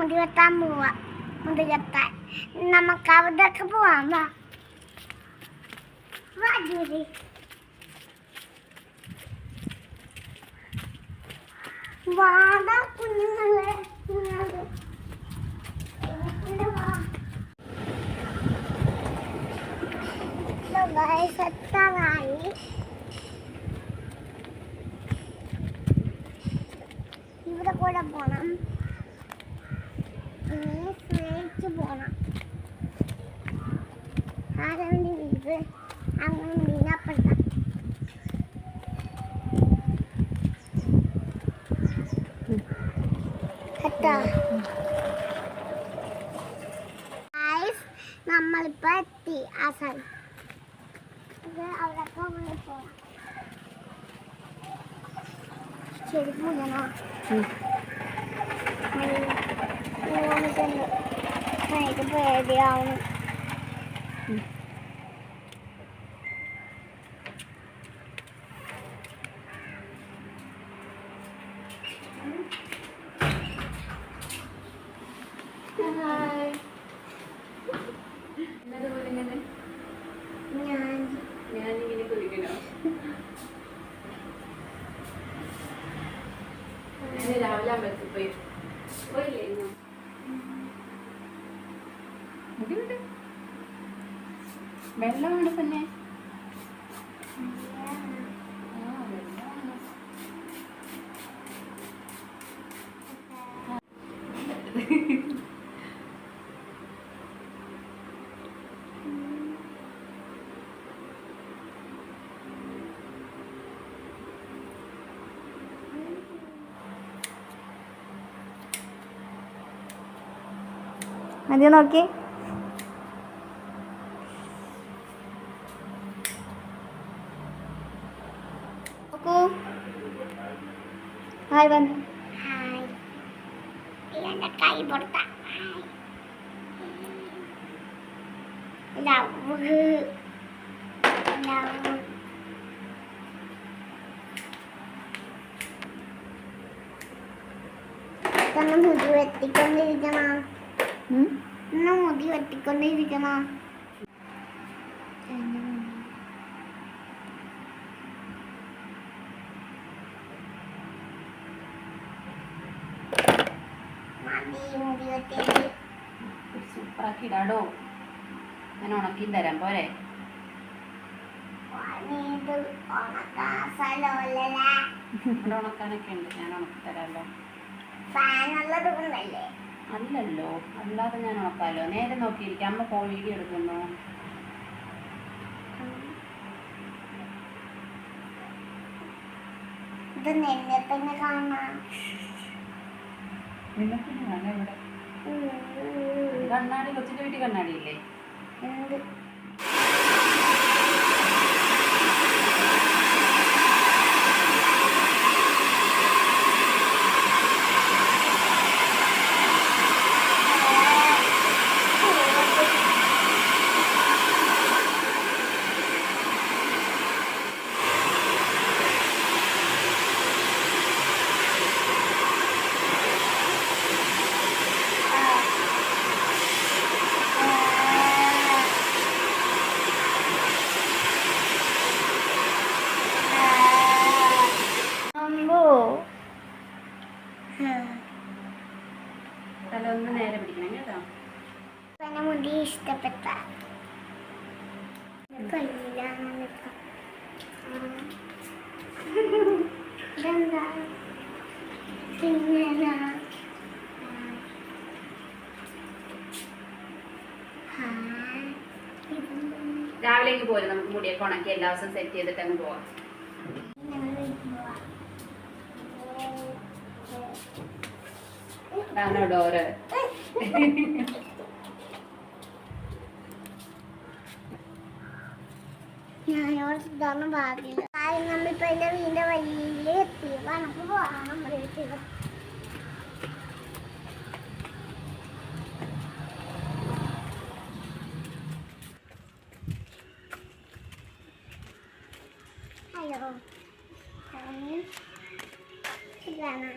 മുടി വെട്ടാൻ പോവാ. മുടി കെട്ടാൻ നമുക്ക് അവിടെയൊക്കെ പോവാം വാ. വാ ജൂലി വാടാ കുഞ്ഞുങ്ങളെ കുഞ്ഞുങ്ങളെ. ഇവിടെ കൂടെ പോണം. സ്നേഹിച്ച് പോണം ആരാണ്ട് വീട് അങ്ങനെ ഗൈസ് നമ്മളിപ്പോ എത്തി. ആ സ്ഥലം ഇത് അവിടൊക്കെ പോയി പോവാം. ശരി പോകണോ എനിക്ക് പേടിയാവും ഞാൻ ഞാനിങ്ങനെ കുളിക്കണോ ഞാൻ രാവിലെ അമ്പലത്തിൽ പോയി. പോയില്ലേ ഇന്ന്? മുടി വിട്. വെള്ളമാണ് തന്നെ അതെ നോക്കൂ. ഹായ് വന്നു ഹായ് എന്റെ കൈ പൊടുത്ത ലവ് ലവ് തന്നെ മുടി വെട്ടിക്കൊണ്ടിരിക്കണോ ഇന്ന് മുടി വെട്ടിക്കൊണ്ടിരിക്കണോ സൂപ്പറാക്കി ഇടാടോ ഞാൻ ഉണക്കി തരാം പോരെ. ഉണക്കാനൊക്കെ ഉണ്ട് ഞാൻ ഉണക്കി തരാമല്ലോ. അല്ലല്ലോ അല്ലാതെ ഞാൻ ഉണക്കാലോ നേരെ നോക്കിയിരിക്കാം അമ്മ ഫോൺ വീഡിയോ എടുക്കുന്നു. ഇത് നിന്നെ തന്നെ കാണാം ഞാൻ ഇവിടെ? കണ്ണാടി കൊച്ചിന്റെ വീട്ടിൽ കണ്ണാടി ഇല്ലേ? ഇങ്ങ് പോരും. നമുക്ക് മുടിയൊക്കെ ഉണക്കി എല്ലാ ദിവസവും സെറ്റ് ചെയ്തിട്ട് അങ്ങ് പോവാം. അതാണോ ഡോറ് ഞാനോട് ഇതാണ് ഭാഗ്യം നമ്മളിപ്പോ എന്റെ വീടിന്റെ വലിയ എത്തി നമുക്ക് പോവാം നമ്മുടെ വീട്ടിൽ rồi Còn Thích gà nào